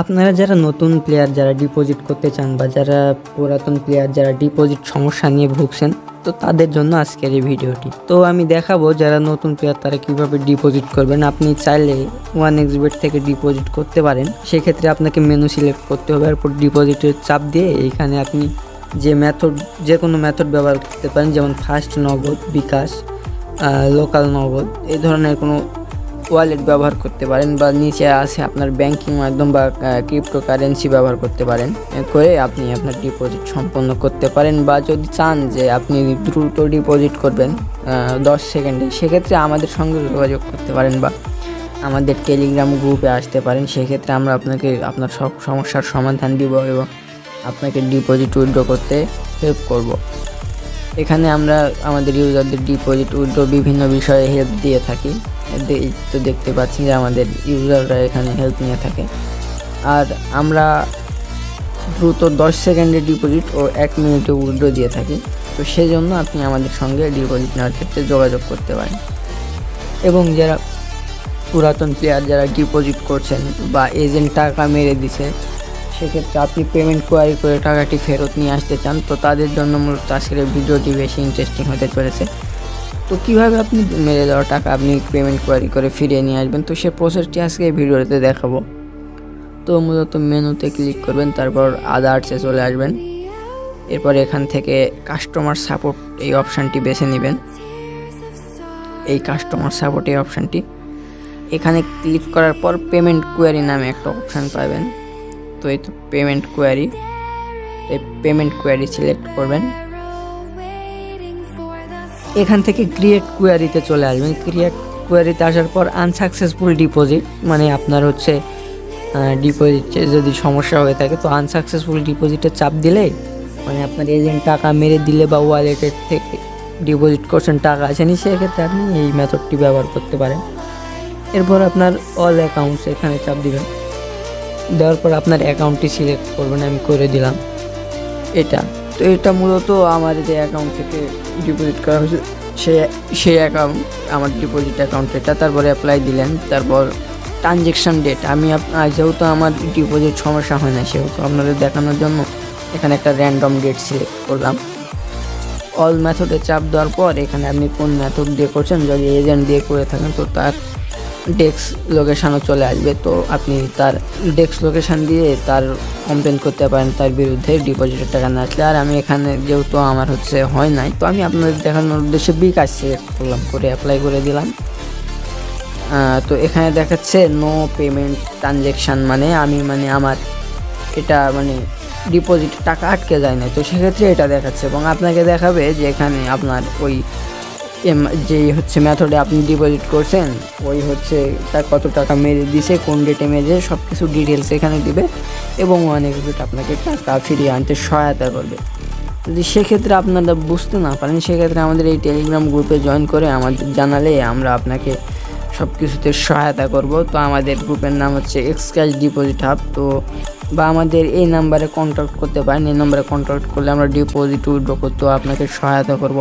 আপনারা যারা নতুন প্লেয়ার যারা ডিপোজিট করতে চান বা যারা পুরাতন প্লেয়ার যারা ডিপোজিট সমস্যা নিয়ে ভুগছেন, তো তাদের জন্য আজকের এই ভিডিওটি। তো আমি দেখাবো যারা নতুন প্লেয়ার তারা কীভাবে ডিপোজিট করবেন। আপনি চাইলে ওয়ান এক্সবেট থেকে ডিপোজিট করতে পারেন। সেক্ষেত্রে আপনাকে মেনু সিলেক্ট করতে হবে, এরপর ডিপোজিটের চাপ দিয়ে এখানে আপনি যে মেথড যে কোনো মেথড ব্যবহার করতে পারেন, যেমন ফার্স্ট নগদ, বিকাশ লোকাল নগদ, এই ধরনের কোনো ওয়ালেট ব্যবহার করতে পারেন বা নিচে আছে আপনার ব্যাংকিং মাধ্যম বা ক্রিপ্টো কারেন্সি ব্যবহার করতে পারেন করে আপনি আপনার ডিপোজিট সম্পন্ন করতে পারেন বা যদি চান যে আপনি দ্রুত ডিপোজিট করবেন দশ সেকেন্ডে, সেক্ষেত্রে আমাদের সঙ্গে যোগাযোগ করতে পারেন বা আমাদের টেলিগ্রাম গ্রুপে আসতে পারেন। সেক্ষেত্রে আমরা আপনাকে, আপনার সব সমস্যার সমাধান দিব এবং আপনাকে ডিপোজিট উইথড্র করতে হেল্প করব। এখানে আমরা আমাদের ইউজারদের ডিপোজিট উইথড্র বিভিন্ন বিষয়ে হেল্প দিয়ে থাকি। তো দেখতে পাচ্ছি যে আমাদের ইউজাররা এখানে হেল্প নিয়ে থাকে। আর আমরা দ্রুত দশ সেকেন্ডে ডিপোজিট ও এক মিনিটে উইথড্র দিয়ে থাকি। তো সেই জন্য আপনি আমাদের সঙ্গে ডিপোজিট নেওয়ার ক্ষেত্রে যোগাযোগ করতে পারেন। এবং যারা পুরাতন প্লেয়ার যারা ডিপোজিট করছেন বা এজেন্ট টাকা মেরে দিছে সেক্ষেত্রে আপনি পেমেন্ট কোয়ারি করে টাকাটি ফেরত নিয়ে আসতে চান, তো তাদের জন্য মূলত আজকের ভিডিওটি বেশি ইন্টারেস্টিং হতে চলেছে। তো কীভাবে আপনি মেরে দেওয়া টাকা আপনি পেমেন্ট কোয়ারি করে ফিরিয়ে নিয়ে আসবেন, তো সে প্রসেসটি আজকে এই ভিডিওতে দেখাবো। তো মূলত মেনুতে ক্লিক করবেন, তারপর আদার্সে চলে আসবেন। এরপর এখান থেকে কাস্টমার সাপোর্ট এই অপশানটি বেছে নেবেন। এই কাস্টমার সাপোর্ট এই অপশানটি এখানে ক্লিক করার পর পেমেন্ট কোয়ারি নামে একটা অপশান পাবেন। তো এই তো পেমেন্ট কোয়ারি এই পেমেন্ট কোয়ারি সিলেক্ট করবেন। এখান থেকে ক্রিয়েট কোয়ারিতে চলে আসবেন। ক্রিয়েট কোয়ারিতে আসার পর আনসাকসেসফুল ডিপোজিট মানে আপনার হচ্ছে ডিপোজিট যদি সমস্যা হয়ে থাকে, তো আনসাকসেসফুল ডিপোজিটে চাপ দিলে মানে আপনার এজেন্ট টাকা মেরে দিলে বা ওয়ালেটের থেকে ডিপোজিট করছেন, টাকা আসেনি, সেক্ষেত্রে আপনি এই মেথডটি ব্যবহার করতে পারেন। এরপর আপনার অল অ্যাকাউন্টস এখানে চাপ দিবেন। দেওয়ার পর আপনার অ্যাকাউন্টটি সিলেক্ট করবেন, আমি করে দিলাম। এটা। তো এটা মূলত আমার যে অ্যাকাউন্ট থেকে ডিপোজিট করা হয়েছে, সে, সেই অ্যাকাউন্ট আমার ডিপোজিট অ্যাকাউন্ট এটা। তারপরে অ্যাপ্লাই দিলেন, তারপর ট্রানজেকশন ডেট আমি যেহেতু আমার ডিপোজিট সমস্যা হয় না, সেহেতু আপনাদের দেখানোর জন্য এখানে একটা র্যান্ডম ডেট সিলেক্ট করলাম। অল মেথডে চাপ দেওয়ার পর এখানে আপনি কোন মেথড দিয়ে করছেন, যদি এজেন্ট দিয়ে করে থাকেন, তো তার ডেস্ক লোকেশানও চলে আসবে, তো আপনি তার ডেস্ক লোকেশান দিয়ে তার কমপ্লেন করতে পারেন, তার বিরুদ্ধে ডিপোজিটের টাকা না আসলে। আর আমি এখানে যেহেতু আমার হচ্ছে হয় নাই, তো আমি আপনাদের দেখানোর উদ্দেশ্যে বিকাশ সিলেক্ট করলাম, করে অ্যাপ্লাই করে দিলাম। তো এখানে দেখাচ্ছে নো পেমেন্ট ট্রানজেকশান মানে আমি মানে আমার এটা মানে ডিপোজিট টাকা আটকে যায় না তো সেক্ষেত্রে এটা দেখাচ্ছে এবং আপনাকে দেখাবে যে এখানে আপনার ওই যেই হচ্ছে মেথডে আপনি ডিপোজিট করছেন, ওই হচ্ছে তার কত টাকা মেরে দিছে, কোন ডেটে মেরে সব কিছু ডিটেলস এখানে দিবে এবং অনেক কিছু আপনাকে টাকা ফিরিয়ে আনতে সহায়তা করবে। যদি সেক্ষেত্রে আপনারা বুঝতে না পারেন, সেক্ষেত্রে আমাদের এই টেলিগ্রাম গ্রুপে জয়েন করে আমাদের জানালে আমরা আপনাকে সব কিছুতে সহায়তা করব। তো আমাদের গ্রুপের নাম হচ্ছে এক্স ক্যাশ ডিপোজিট হাব তো বা আমাদের এই নাম্বারে কন্ট্যাক্ট করতে পারেন। এই নাম্বারে কন্ট্যাক্ট করলে আমরা ডিপোজিট উইড্রো করতেও আপনাকে সহায়তা করব।